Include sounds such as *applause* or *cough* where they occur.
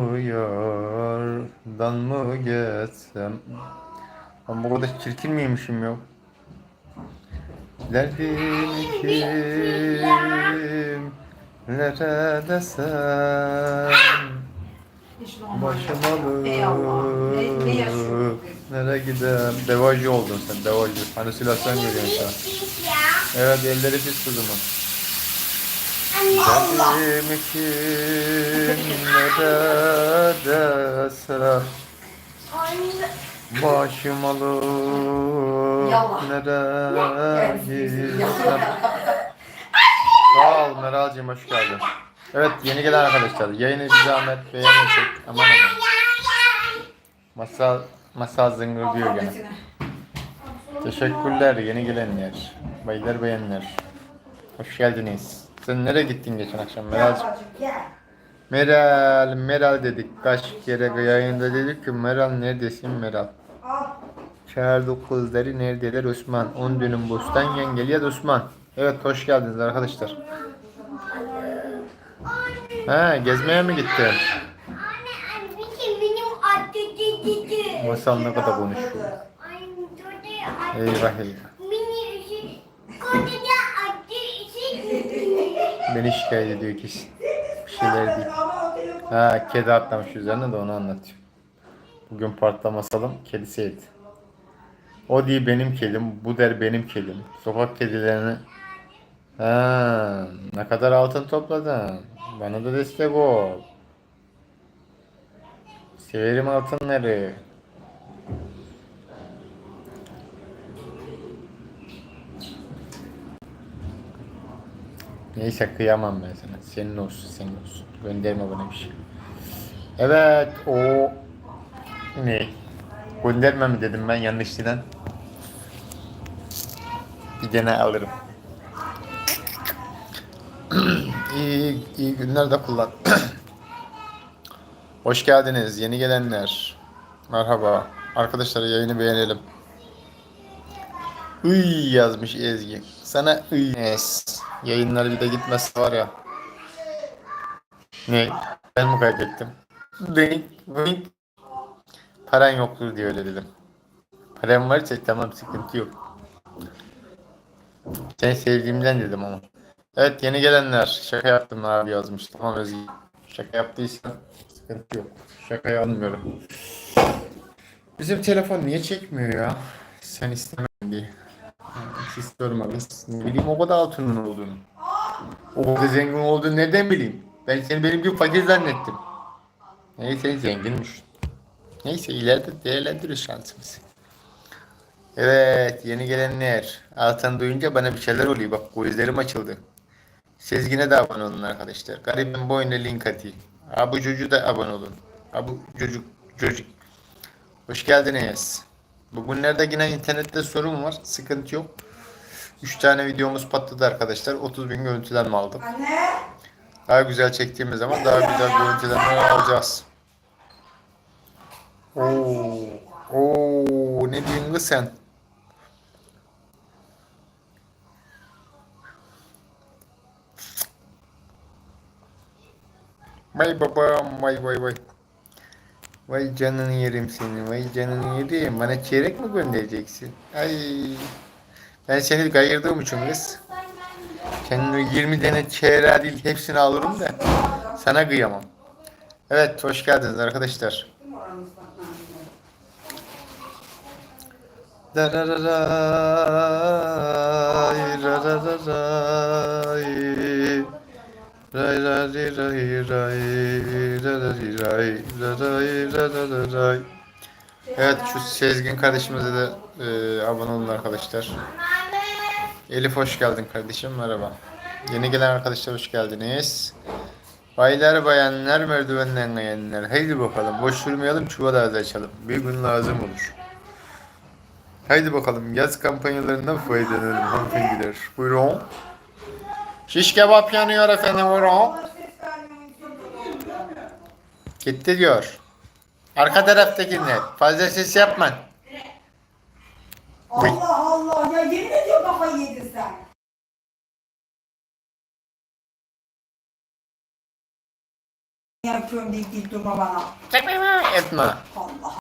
Yardan mı geçsem Ben bu kadar çirkin miymişim yok Derdim kim Nere desem normal. Başıma yaşıyorum? Nereye gidem? Devacı oldun sen devacı. Halüsinasyon görüyorsun sen. Evet elleri pis kızımın. Derdim kim nere desem Başım alır Gelsin. gitsem Sağ ol Meral'cığım hoş geldin. Evet yeni gelen arkadaşlar yayını bir zahmet beğenirsek aman aman. Masal, masal zıngır diyor gene. Teşekkürler yeni gelenler. Baylar beğenler. Hoş geldiniz. Sen nereye gittin geçen akşam gel. Meral, Meral dedik. Kaç kere yayında dedik ki Meral neredesin Meral? Al. Çağırdık kızları neredeler Osman? 10 dönüm bostan yengeliye Osman. Evet hoş geldiniz arkadaşlar. Ha gezmeye mi gittin? Masal ne kadar konuşuyor. Eyvah eyvah. Beni şikayet ediyor kişi. Bir şeyler değil. Ha kedi atlamış üzerine de onu anlatıyor. Bugün parkta masalım kedisiydi. O değil benim kedim, bu der benim kedim. Sokak kedilerini... Ha, ne kadar altın topladın. Bana da destek ol. Severim altınları. Neyse kıyamam ben sana. Senin olsun, senin olsun. Gönderme bana bir şey. Evet, o ne? Gönderme mi dedim ben yanlışlıkla. Bir dene alırım. *clears throat* iyi, iyi günler de kullan. *clears throat* Hoş geldiniz yeni gelenler. Merhaba. Arkadaşlar yayını beğenelim. Iy yazmış Ezgi. Sana iy. Yes. Yayınlar bir de gitmezse var ya. Ne? Ben mi kaybettim? Wink, wink. Paran yoktur diye öyle dedim. Param varsa tamam sıkıntı yok. Sen sevdiğimden dedim ama. Evet yeni gelenler. Şaka yaptım abi yazmış. Tamam Özgür. Şaka yaptıysan sıkıntı yok. Şakayı almıyorum. Bizim telefon niye çekmiyor ya? Sen istemedin diye. Hiç sormadınız. Ne bileyim o kadar altının olduğunu. O kadar zengin olduğunu nereden bileyim? Ben seni benim gibi fakir zannettim. Neyse zenginmiş. Neyse ileride değerlendiririz şansımızı. Evet yeni gelenler. Altın duyunca bana bir şeyler oluyor. Bak gözlerim açıldı. Sezgin'e de abone olun arkadaşlar. Garibin boyuna link atayım. Ha bu çocuğu da abone olun. Ha bu çocuk çocuk. Hoş geldiniz. Bugünlerde yine internette sorun var. Sıkıntı yok. 3 tane videomuz patladı arkadaşlar. 30 bin görüntülenme aldık. Anne. Daha güzel çektiğimiz zaman daha güzel görüntülenme alacağız. Oo, oo, ne diyorsun kız sen? Vay babam, vay vay vay. Vay canını yerim seni, vay canını yerim. Bana çeyrek mi göndereceksin? Ay, ben seni kayırdığım için kız. O 20 tane çeyreği değil hepsini alırım da sana kıyamam. Evet hoş geldiniz arkadaşlar. Darararay, rarararay, ray, ray, ray, ray, rararay, ray, rararay. Evet şu Sezgin kardeşimize de e, abone olun arkadaşlar. Elif hoş geldin kardeşim merhaba. Yeni gelen arkadaşlar hoş geldiniz. Baylar bayanlar merdivenden kayanlar. Haydi bakalım boş durmayalım çuval ağzı açalım. Bir gün lazım olur. Haydi bakalım yaz kampanyalarından faydalanalım hanımefendiler. Buyurun. Şiş kebap yanıyor efendim buyurun. Gitti diyor. Arka taraftakiler. Fazla ses yapma. Allah Allah ya yemin ediyorum kafayı yedin sen. yapıyorum deyip deyip durma bana. Etme.